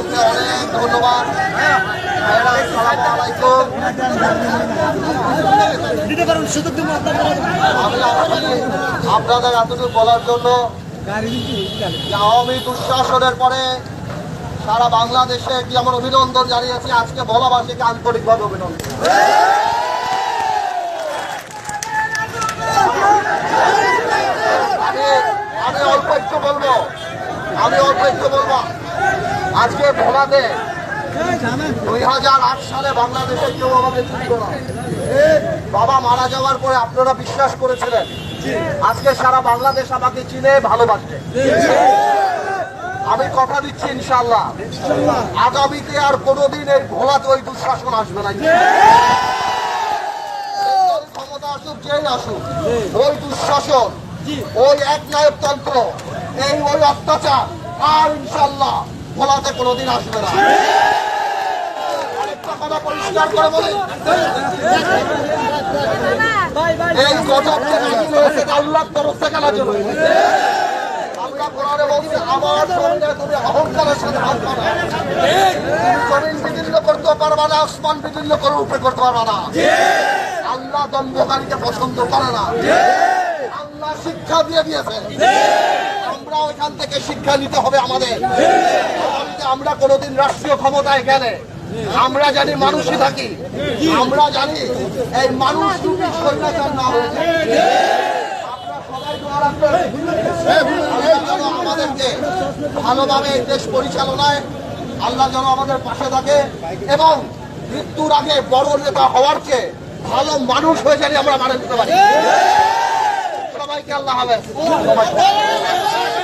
সবাইকে অনেক ধন্যবাদ আপনাদের এতটুকু বলার জন্য আওয়ামী দুঃশাসনের পরে সারা বাংলাদেশে কি আমার অভিনন্দন জানিয়েছি। আজকে ভোলাবাসীকে আন্তরিকভাবে অভিনন্দন। আমি অল্প একটু বলব। আমি অল্প একটু বলব। আজকে ভোলাতে দুই হাজার আট সালে বাংলাদেশে কেউ আমাকে না। বাবা মারা যাওয়ার পরে আপনারা বিশ্বাস করেছিলেন। আজকে সারা বাংলাদেশ আমাকে চিনে, ভালোবাসে। আমি কথা দিচ্ছি ইনশাল্লাহ আগামীতে আর কোনোদিন এই ভোলাতে ওই দুঃশাসন আসবে না। ক্ষমতা আসুক, যেই আসুক, ওই দুঃশাসন, ওই এক নায়কতন্ত্র এই ওই অত্যাচার, আর ইনশাল্লাহ ভোলাতে কোনোদিন আসবে না। করতে পারবা না, আসমান বিদীর্ণ করে উপরে করতে পারবা না। আল্লাহ দম্ভকারীকে পছন্দ করে না। আল্লাহ শিক্ষা দিয়ে দিয়েছে। আমরা ওইখান থেকে শিক্ষা নিতে হবে আমাদের। আমরা কোনোদিন রাষ্ট্রীয় ক্ষমতায় গেলে আমরা জানি মানুষই থাকি। আমরা জানি এই মানুষ আমাদেরকে ভালোভাবে দেশ পরিচালনায় আল্লাহ যেন আমাদের পাশে থাকে এবং মৃত্যুর আগে বড় নেতা হওয়ার চেয়ে ভালো মানুষ হয়ে জানি আমরা মানে নিতে পারি। সবাইকে আল্লাহ সবাইকে